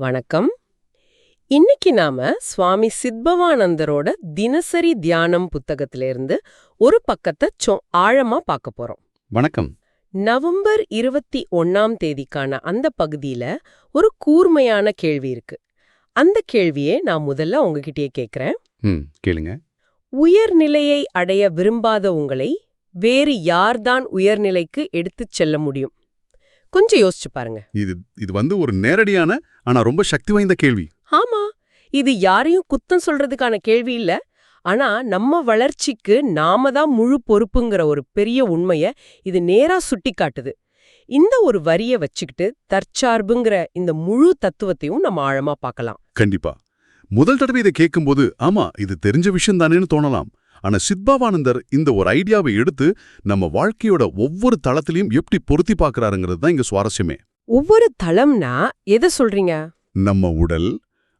வணக்கம். இன்னைக்கு நாம சுவாமி சித்பவானந்தரோட தினசரி தியானம் புத்தகத்திலிருந்து ஒரு பக்கத்தை சொ ஆழமா பார்க்க போறோம். வணக்கம். நவம்பர் இருபத்தி ஒன்னாம் தேதிக்கான அந்த பகுதியில ஒரு கூர்மையான கேள்வி இருக்கு. அந்த கேள்வியே நான் முதல்ல உங்ககிட்டயே கேக்குறேன். கேளுங்க. உயர்நிலையை அடைய விரும்பாத உங்களை வேறு யார்தான் உயர்நிலைக்கு எடுத்துச் செல்ல முடியும்? கொஞ்சம் யோசிச்சு பாருங்க. இது இது வந்து ஒரு நேரடியான ஆனா ரொம்ப சக்தி வாய்ந்த கேள்வி. ஆமா இது யாரையும் குத்தம் சொல்றதுக்கான கேள்வி இல்ல. ஆனா நம்ம வளர்ச்சிக்கு நாம தான் முழு பொறுப்புங்கிற ஒரு பெரிய உண்மைய இது நேரா சுட்டி காட்டுது இந்த ஒரு வரிய வச்சுக்கிட்டு தற்சார்புங்கிற இந்த முழு தத்துவத்தையும் நம்ம ஆழமா பார்க்கலாம். கண்டிப்பா. முதல் தடவை இதை கேட்கும்போது ஆமா இது தெரிஞ்ச விஷயம் தானேன்னு தோணலாம். ஆனா சித்பாவானந்தர் இந்த ஒரு ஐடியாவை எடுத்து நம்ம வாழ்க்கையோட ஒவ்வொரு தளத்திலையும் எப்படி பொருத்தி பார்க்கறாருங்கிறது தான் இங்க சுவாரஸ்யமே. ஒவ்வொரு தளம்னா எதை சொல்றீங்க? நம்ம உடல்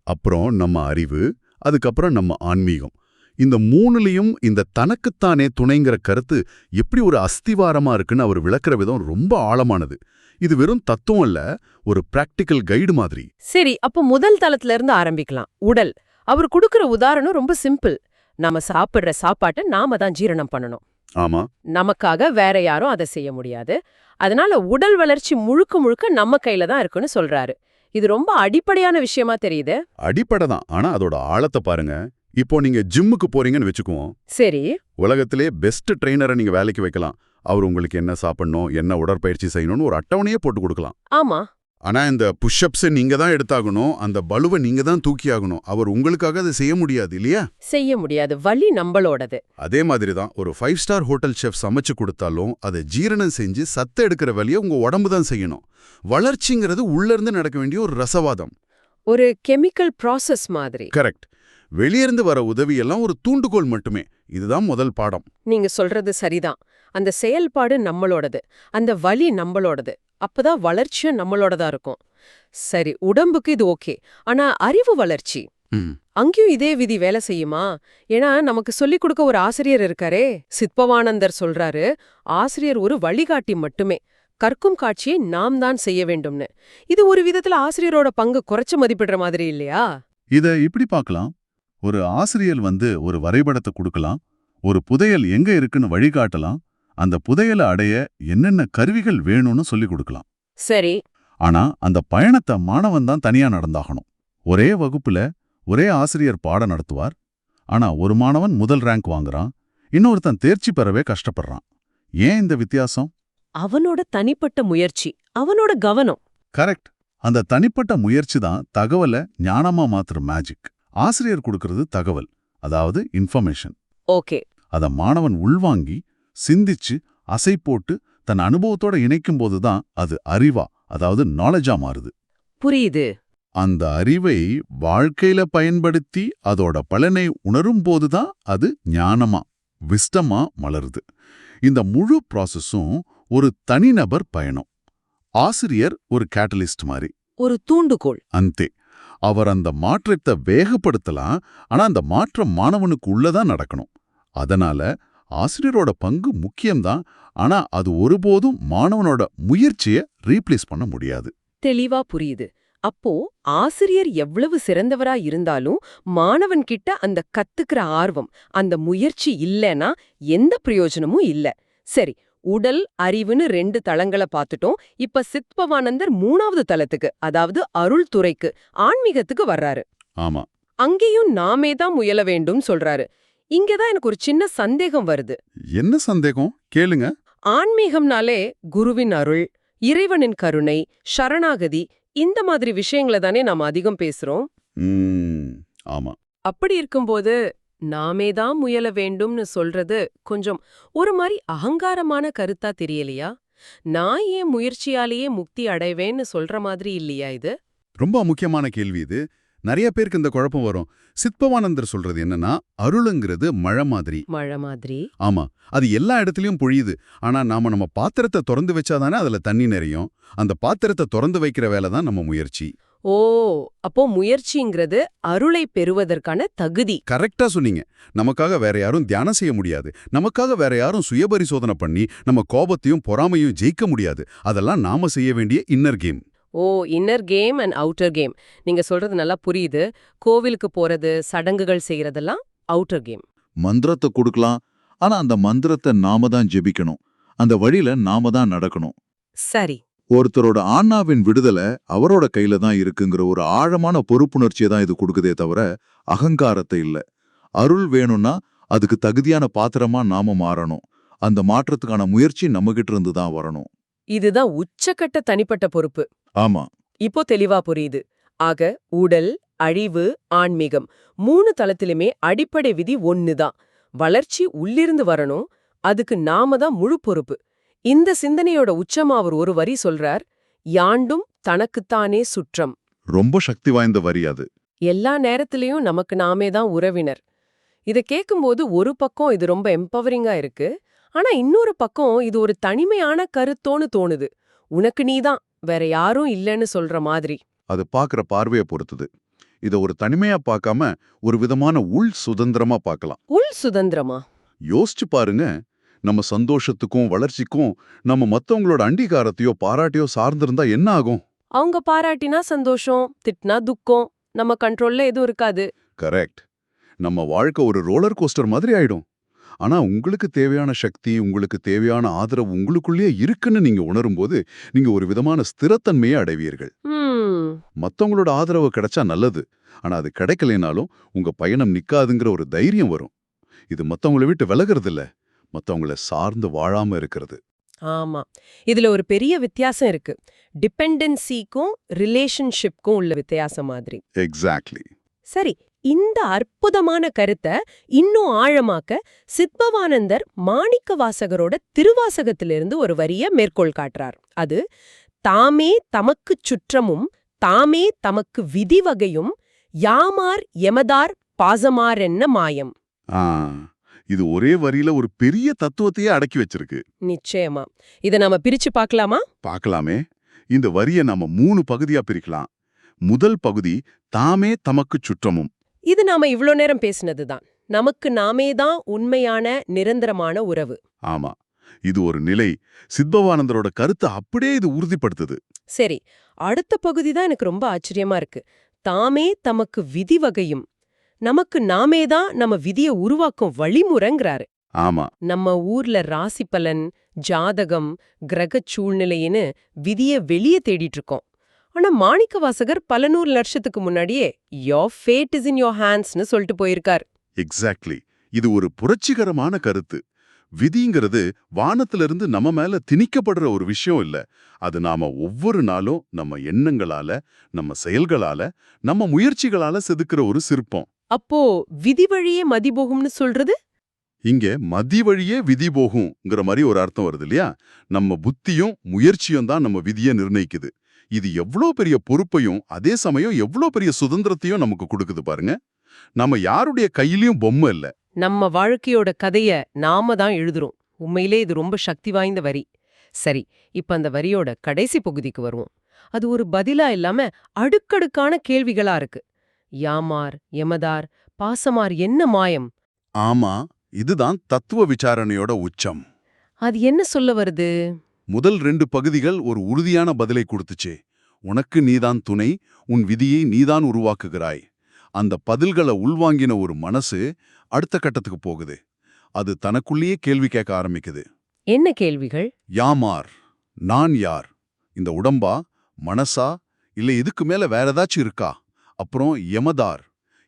அப்புறம் நம்ம அறிவு அதுக்கப்புறம் நம்ம ஆன்மீகம். இந்த மூணுலயும் இந்த தனக்குத்தானே துணைங்கிற கருத்து எப்படி ஒரு அஸ்திவாரமா இருக்குன்னு அவர் விளக்குற விதம் ரொம்ப ஆழமானது. இது வெறும் தத்துவம் இல்ல ஒரு பிராக்டிக்கல் கைடு மாதிரி. சரி அப்போ முதல் தளத்துல இருந்து ஆரம்பிக்கலாம். உடல். அவர் கொடுக்கிற உதாரணம் ரொம்ப சிம்பிள். நாம சாப்பிடுற சாப்பாட்டை நாம தான் ஜீரணம் பண்ணணும். ஆமா. நமக்காக வேற யாரும் அதை செய்ய முடியாது. அதனால உடல் வளர்ச்சி முழுக்க முழுக்க நம்ம கையில தான் இருக்குன்னு சொல்றாரு. இது ரொம்ப அடிப்படையான விஷயமா தெரியுது? அடிப்படை தான். ஆனா அதோட ஆழத்தை பாருங்க. இப்போ நீங்க ஜிம்முக்கு போறீங்கன்னு வச்சுக்குவோம். சரி. உலகத்திலே பெஸ்ட் ட்ரெயினரை நீங்க வேலைக்கு வைக்கலாம். அவர் உங்களுக்கு என்ன சாப்பிடணும் என்ன உடற்பயிற்சி செய்யணும்னு ஒரு அட்டவணையே போட்டு கொடுக்கலாம். ஆமா. ஆனா இந்த புஷ்அப்ஸை நீங்க தான் எடுத்தாகணும் அந்த பலுவை நீங்க தான் தூக்கி ஆகணும் அவர் உங்களுக்காக அதை செய்ய முடியாது இல்லையா? செய்ய முடியாது. வலி நம்மளோடது. அதே மாதிரி தான் ஒரு ஃபைவ் ஸ்டார் ஹோட்டல் செஃப் சமைச்சு கொடுத்தாலும் அதை ஜீரணம் செஞ்சு சத்த எடுக்கிற வேலையை உங்க உடம்பு தான் செய்யணும். வளர்ச்சிங்கிறது உள்ள இருந்து நடக்க வேண்டிய ஒரு ரசவாதம். ஒரு கெமிக்கல் ப்ராசஸ் மாதிரி. கரெக்ட் வெளியிருந்து வர உதவியெல்லாம் ஒரு தூண்டுகோல் மட்டுமே. இதுதான் முதல் பாடம். நீங்க சொல்றது சரிதான். அந்த செயல்பாடு நம்மளோடது. அந்த வலி நம்மளோடது. அப்பதான் வளர்ச்சியும் நம்மளோடதா இருக்கும். சரி உடம்புக்கு இது ஓகே. ஆனா அறிவு வளர்ச்சி. அங்கேயும் இதே விதி வேலை செய்யுமா? ஏன்னா நமக்கு சொல்லிக் கொடுக்க ஒரு ஆசிரியர் இருக்காரே. சித்பவானந்தர் சொல்றாரு ஆசிரியர் ஒரு வழிகாட்டி மட்டுமே. கற்கும் காட்சியை நாம் தான் செய்ய வேண்டும்னு. இது ஒரு விதத்துல ஆசிரியரோட பங்கு குறைச்சு மதிப்பிடுற மாதிரி இல்லையா? இத இப்படி பார்க்கலாம். ஒரு ஆசிரியர் வந்து ஒரு வரைபடத்தை கொடுக்கலாம். ஒரு புதையல் எங்க இருக்குன்னு வழிகாட்டலாம். அந்த புதையலை அடைய என்னென்ன கருவிகள் வேணும்னு சொல்லிக் கொடுக்கலாம். சரி. ஆனா அந்த பயணத்தை மாணவன் தான் தனியா நடந்தாகணும். ஒரே வகுப்புல ஒரே ஆசிரியர் பாடம் நடத்துவார். ஆனா ஒரு மாணவன் முதல் ரேங்க் வாங்குறான். இன்னொருத்தன் தேர்ச்சி பெறவே கஷ்டப்படுறான். ஏன் இந்த வித்தியாசம்? அவனோட தனிப்பட்ட முயற்சி அவனோட கவனம். கரெக்ட் அந்த தனிப்பட்ட முயற்சி தான் தகவலை ஞானமா மாத்துற மேஜிக் ஆசிரியர் கொடுக்கறது தகவல் அதாவது இன்ஃபர்மேஷன் ஓகே. அத மாணவன் உள்வாங்கி சிந்திச்சு அசை போட்டு தன் அனுபவத்தோட இணைக்கும் போதுதான் அது அறிவா அதாவது நாலேஜா மாறுது. புரியுது. அந்த அறிவை வாழ்க்கையில பயன்படுத்தி அதோட பலனை உணரும் போதுதான் அது ஞானமா விஸ்டமா மலருது. இந்த முழு ப்ராசஸும் ஒரு தனிநபர் பயணம். ஆசிரியர் ஒரு கேட்டலிஸ்ட் மாதிரி. ஒரு தூண்டுகோல் அந்தே. அவர் அந்த மாற்றத்தை வேகப்படுத்தலாம் ஆனா அந்த மாற்றம் மாணவனுக்கு உள்ளதான் நடக்கணும். அதனால ஆசிரியரோட பங்கு முக்கியம்தான். ஆனா அது ஒருபோதும் மாணவனோட முயற்சியை ரீப்ளேஸ் பண்ண முடியாது. தெளிவா புரியுது. அப்போ ஆசிரியர் எவ்வளவு சிறந்தவரா இருந்தாலும் மாணவன் கிட்ட அந்த கத்துக்கிற ஆர்வம் அந்த முயற்சி இல்லைன்னா எந்த பிரயோஜனமும் இல்ல. சரி உடல் அறிவுன்னு ரெண்டு தளங்களை பார்த்துட்டோம் இப்ப சித்பவானந்தர் மூணாவது தளத்துக்கு அதாவது அருள் துறைக்கு ஆன்மீகத்துக்கு வர்றாரு. ஆமா. அங்கேயும் நாமே தான் முயல வேண்டும் சொல்றாரு. இங்கதான் எனக்கு ஒரு சின்ன சந்தேகம் வருது. என்ன சந்தேகம்? கேளுங்க. ஆன்மீகம்னாலே குருவின் அருள் இறைவனின் கருணை சரணாகதி இந்த மாதிரி விஷயங்களை தானே நாம அதிகம் பேசுறோம். ஆமா. அப்படி இருக்கும்போது நாமே தான் முயல வேண்டும்னு சொல்றது கொஞ்சம் ஒரு மாதிரி அகங்காரமான கருத்தா தெரியலையா? நான் ஏன் முயற்சியாலேயே முக்தி அடைவேன்னு சொல்ற மாதிரி இல்லையா இது? ரொம்ப முக்கியமான கேள்வி இது. நிறைய பேருக்கு இந்த குழப்பம் வரும். சித்பவானந்தர் சொல்றது என்னன்னா அருளுங்கிறது மழை மாதிரி. மழை மாதிரி. ஆமா அது எல்லா இடத்துலயும் பொழியுது. ஆனா நாம நம்ம பாத்திரத்தை திறந்து வச்சாதானே அதுல தண்ணி நிறையும். அந்த பாத்திரத்தை திறந்து வைக்கிற வேலை தான் நம்ம முயற்சி. ஓ அப்போ முயற்சிங்கிறது அருளை பெறுவதற்கான தகுதி. கரெக்டா சொன்னீங்க. நமக்காக வேற யாரும் தியானம் செய்ய முடியாது. நமக்காக வேற யாரும் சுயபரிசோதனை பண்ணி நம்ம கோபத்தையும் பொறாமையும் ஜெயிக்க முடியாது. அதெல்லாம் நாம செய்ய வேண்டிய inner game. O inner game and outer game நீங்க சொல்றது நல்லா புரியுது. கோவிலுக்கு போறது சடங்குகள் செய்யறதெல்லாம் அவுட்டர் கேம் மந்திரத்தை கொடுக்கலாம். ஆனா அந்த மந்திரத்தை நாம தான் ஜெபிக்கணும். அந்த வழியில நாம தான் நடக்கணும். சரி. ஒருத்தரோட ஆன்மாவின் விடுதலை அவரோட கையில தான் இருக்குங்கிற ஒரு ஆழமான பொறுப்புணர்ச்சியை தான் இது கொடுக்குதே தவிர அகங்காரத்தை இல்ல. அருள் வேணும்னா அதுக்கு தகுதியான பாத்திரமா நாம மாறணும். அந்த மாற்றத்துக்கான முயற்சி நம்மகிட்ட இருந்து தான் வரணும். இதுதான் உச்சக்கட்ட தனிப்பட்ட பொறுப்பு. ஆமா. இப்போ தெளிவா புரியுது. ஆக உடல் அழிவு ஆன்மீகம் மூணு தளத்திலுமே அடிப்படை விதி ஒண்ணுதான் வளர்ச்சி உள்ளிருந்து வரணும். அதுக்கு நாம தான் முழு பொறுப்பு. இந்த சிந்தனையோட உச்சமா அவர் ஒரு வரி சொல்றார் யாண்டும் தனக்குத்தானே சுற்றம். ரொம்ப சக்தி வாய்ந்த வரி அது. எல்லா நேரத்திலயும் நமக்கு நாமே தான் உறவினர். இத கேக்கும்போது ஒரு பக்கம் இது ரொம்ப எம்பவரிங்கா இருக்கு ஆனா இன்னொரு பக்கம் இது ஒரு தனிமையான கருத்தோன்னு தோணுது. உனக்கு நீதான் வேற யாரும் இல்லைன்னு சொல்ற மாதிரி. அது பார்க்குற பார்வையை பொறுத்தது. இதை ஒரு தனிமையா பார்க்காம ஒரு விதமான உள் சுதந்திரமா பார்க்கலாம் உள் சுதந்திரமா? யோசிச்சு பாருங்க. நம்ம சந்தோஷத்துக்கும் வளர்ச்சிக்கும் நம்ம மத்தவங்களோட அங்கீகாரத்தையோ பாராட்டையோ சார்ந்திருந்தா என்ன ஆகும்? அவங்க பாராட்டினா சந்தோஷம் திட்டினா துக்கம் நம்ம கண்ட்ரோல்ல எதுவும் இருக்காது. கரெக்ட் நம்ம வாழ்க்கை ஒரு ரோலர் கோஸ்டர் மாதிரி ஆயிடும். ஆனா உங்களுக்கு தேவையான சக்தி உங்களுக்கு தேவையான ஆதரவு உங்களுக்குள்ளேயே இருக்குன்னு நீங்க உணரும்போது நீங்க ஒரு விதமான ஸ்திரத்தன்மையை அடைவீர்கள். மத்தவங்களோட ஆதரவு கிடைச்சா நல்லது. ஆனா அது கிடைக்கலைனாலும் உங்க பயணம் நிக்காதுங்கிற ஒரு தைரியம் வரும். இது மத்தவங்கள விட்டு விலகிறது இல்ல மத்தவங்கள சார்ந்து வாழாம இருக்கிறது. ஆமா. இதுல ஒரு பெரிய வித்தியாசம் இருக்கு. டிபெண்டன்சிக்கும் ரிலேஷன்ஷிப்க்கும் உள்ள வித்தியாசம் மாதிரி. எக்ஸாக்ட்லி சரி இந்த அற்புதமான கருத்தை இன்னும் ஆழமாக்க சித்பவானந்தர் மாணிக்க வாசகரோட திருவாசகத்திலிருந்து ஒரு வரிய மேற்கோள் காட்டுறார். அது தாமே தமக்குச் சுற்றமும் தாமே தமக்கு விதிவகையும் யாமார் எமதார் பாசமாரென்ன மாயம். ஆ இது ஒரே வரியில ஒரு பெரிய தத்துவத்தையே அடக்கி வச்சிருக்கு. நிச்சயமா. இத நாம பிரிச்சு பார்க்கலாமா? பார்க்கலாமே. இந்த வரியை நாம மூணு பகுதியா பிரிக்கலாம். முதல் பகுதி தாமே தமக்கு சுற்றமும். இது நாம இவ்ளோ நேரம் பேசினதுதான். நமக்கு நாமே தான் உண்மையான நிரந்தரமான உறவு. ஆமா. இது ஒரு நிலை. சித்பவானந்தரோட கருத்தை அப்படியே இது உறுதிப்படுத்துது. சரி அடுத்த பகுதி தான் எனக்கு ரொம்ப ஆச்சரியமா இருக்கு. தாமே தமக்கு விதி வகையும். நமக்கு நாமே தான் நம்ம விதியை உருவாக்கும் வழிமுறைங்கிறாரு. ஆமா. நம்ம ஊர்ல ராசி பலன் ஜாதகம் கிரகச் சூழ்நிலைன்னு விதிய வெளியே தேடிட்டு இருக்கோம். ஆனா மாணிக்க வாசகர் பல நூறு லட்சத்துக்கு முன்னாடியே your fate is in your ஹேண்ட்ஸ்னு சொல்லிட்டு போயிருக்கார். எக்ஸாக்ட்லி இது ஒரு புரட்சிகரமான கருத்து. விதிங்கிறது வானத்திலிருந்து நம்ம மேல திணிக்கப்படுற ஒரு விஷயம் இல்ல. அது நாம ஒவ்வொரு நாளும் நம்ம எண்ணங்களால நம்ம செயல்களால நம்ம முயற்சிகளால செதுக்கிற ஒரு சிற்பம். அப்போ விதி வழியே மதி போகும்னு சொல்றது? இங்க மதி வழியே விதி போகுங்கிற மாதிரி ஒரு அர்த்தம் வருது இல்லையா? நம்ம புத்தியும் முயற்சியும் தான் நம்ம விதியை நிர்ணயிக்குது. இது எவ்வளோ பெரிய பொறுப்பையும் அதே சமயம் எவ்வளோ பெரிய சுதந்திரத்தையும் நமக்கு கொடுக்குது பாருங்க. நம்ம யாருடைய கையிலயும் பொம்மை இல்ல. நம்ம வாழ்க்கையோட கதைய நாம தான் எழுதுறோம். உண்மையிலே இது ரொம்ப சக்தி வாய்ந்த வரி. சரி இப்ப அந்த வரியோட கடைசி பகுதிக்கு வருவோம். அது ஒரு பதிலா இல்லாம அடுக்கடுக்கான கேள்விகளா இருக்கு. யாமார் எமதார் பாசமார் என்ன மாயம்? ஆமா இதுதான் தத்துவ விசாரணையோட உச்சம். அது என்ன சொல்ல வருது? முதல் ரெண்டு பகுதிகள் ஒரு உறுதியான பதிலை கொடுத்துச்சே. உனக்கு நீதான் துணை உன் விதியை நீதான் உருவாக்குகிறாய். அந்த பதில்களை உள்வாங்கின ஒரு மனசு அடுத்த கட்டத்துக்கு போகுது. அது தனக்குள்ளேயே கேள்வி கேட்க ஆரம்பிக்குது. என்ன கேள்விகள்? யாமார் நான் யார்? இந்த உடம்பா மனசா இல்ல இதுக்கு மேல வேற ஏதாச்சும் இருக்கா? அப்புறம் யமதார்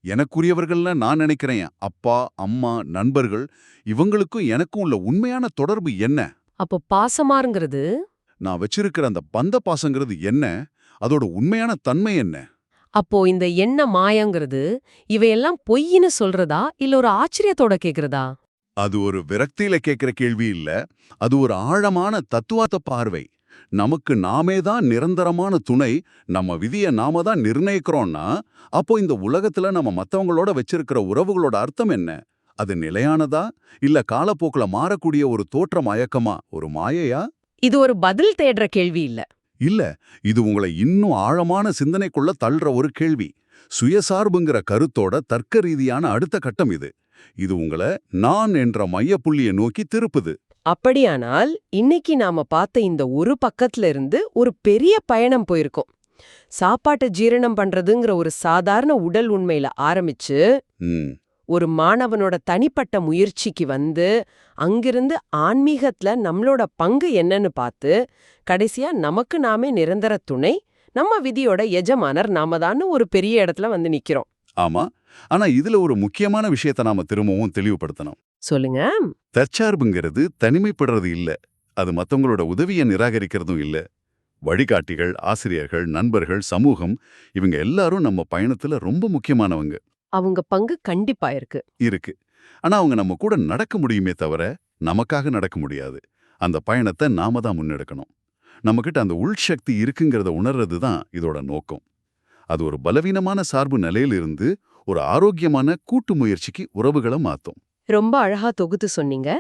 எனக்குரியவர்கள்னு நான் நினைக்கிறேன் அப்பா அம்மா நண்பர்கள் இவங்களுக்கும் எனக்கும் உள்ள உண்மையான தொடர்பு என்ன? அப்போ பாசமாருங்கிறது? நான் வச்சிருக்கிற அந்த பந்த பாசங்கிறது என்ன? அதோட உண்மையான தன்மை என்ன? அப்போ இந்த என்ன மாயங்கிறது இவையெல்லாம் பொய்ன்னு சொல்றதா? இல்ல ஒரு ஆச்சரியத்தோட கேக்குறதா? அது ஒரு விரக்தியில கேட்கிற கேள்வி இல்ல. அது ஒரு ஆழமான தத்துவார்த்த பார்வை. நமக்கு நாமே தான் நிரந்தரமான துணை. நம்ம விதியை நாம தான் நிர்ணயிக்கிறோம்னா அப்போ இந்த உலகத்துல நம்ம மத்தவங்களோட வச்சிருக்கிற உறவுகளோட அர்த்தம் என்ன? அது நிலையானதா? இல்ல காலப்போக்குல மாறக்கூடிய ஒரு தோற்ற மயக்கமா? ஒரு மாயையா? இது ஒரு பதில் தேடுற கேள்வி இல்ல. இல்ல இது உங்களை இன்னும் ஆழமான சிந்தனைக்குள்ள தள்ளுற ஒரு கேள்வி. சுயசார்புங்கிற கருத்தோட தர்க்க ரீதியான அடுத்த கட்டம் இது. இது உங்களை நான் என்ற மையப்புள்ளியை நோக்கி திருப்புது. அப்படியானால் இன்னைக்கு நாம பார்த்த இந்த ஒரு பக்கத்துல இருந்து ஒரு பெரிய பயணம் போயிருக்கோம். சாப்பாட்டை ஜீரணம் பண்றதுங்கிற ஒரு சாதாரண உடல் உண்மையில ஆரம்பிச்சு ஒரு மாணவனோட தனிப்பட்ட முயற்சிக்கு வந்து அங்கிருந்து ஆன்மீகத்துல நம்மளோட பங்கு என்னன்னு பார்த்து கடைசியா நமக்கு நாமே நிரந்தர துணை நம்ம விதியோட எஜமானர் நாம தான் ஒரு பெரிய இடத்துல வந்து நிக்கிறோம். ஆமா. ஆனா இதுல ஒரு முக்கியமான விஷயத்தை நாம திரும்பவும் தெளிவுபடுத்தணும். சொல்லுங்க. தற்சார்புங்கிறது தனிமைப்படுறது இல்ல. அது மத்தவங்களோட உதவியை நிராகரிக்கிறதும் இல்ல. வழிகாட்டிகள் ஆசிரியர்கள் நண்பர்கள் சமூகம் இவங்க எல்லாரும் நம்ம பயணத்துல ரொம்ப முக்கியமானவங்க. அவங்க பங்கு கண்டிப்பா இருக்கு. இருக்கு. ஆனா அவங்க நம்ம கூட நடக்க முடியுமே தவிர நமக்காக நடக்க முடியாது. அந்த பயணத்தை நாம தான் முன்னெடுக்கணும். நம்மகிட்ட அந்த உள்சக்தி இருக்குங்கிறத உணர்றது தான் இதோட நோக்கம். அது ஒரு பலவீனமான சார்பு நிலையிலிருந்து ஒரு ஆரோக்கியமான கூட்டு முயற்சிக்கு உறவுகளை மாத்தும். ரொம்ப அழகா தொகுத்து சொன்னீங்க.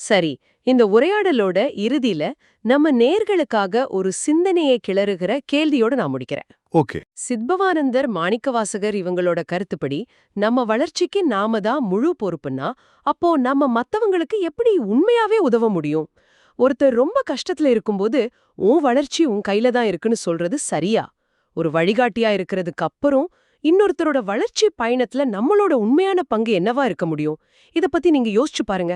சரி இந்த உரையாடலோட இறுதியில நம்ம நேர்களுக்காக ஒரு சிந்தனையை கிளறுகிற கேள்வியோட நான் முடிக்கிறேன். ஓகே. சித்பவானந்தர் மாணிக்கவாசகர் இவங்களோட கருத்துப்படி நம்ம வளர்ச்சிக்கு நாம தான் முழு பொறுப்புன்னா அப்போ நம்ம மத்தவங்களுக்கு எப்படி உண்மையாவே உதவ முடியும்? ஒருத்தர் ரொம்ப கஷ்டத்துல இருக்கும்போது உன் வளர்ச்சி உன் கையில தான் இருக்குன்னு சொல்றது சரியா? ஒரு வழிகாட்டியா இருக்கிறதுக்கு அப்புறம் இன்னொருத்தரோட வளர்ச்சி பயணத்துல நம்மளோட உண்மையான பங்கு என்னவா இருக்க முடியும்? இத பத்தி நீங்க யோசிச்சு பாருங்க.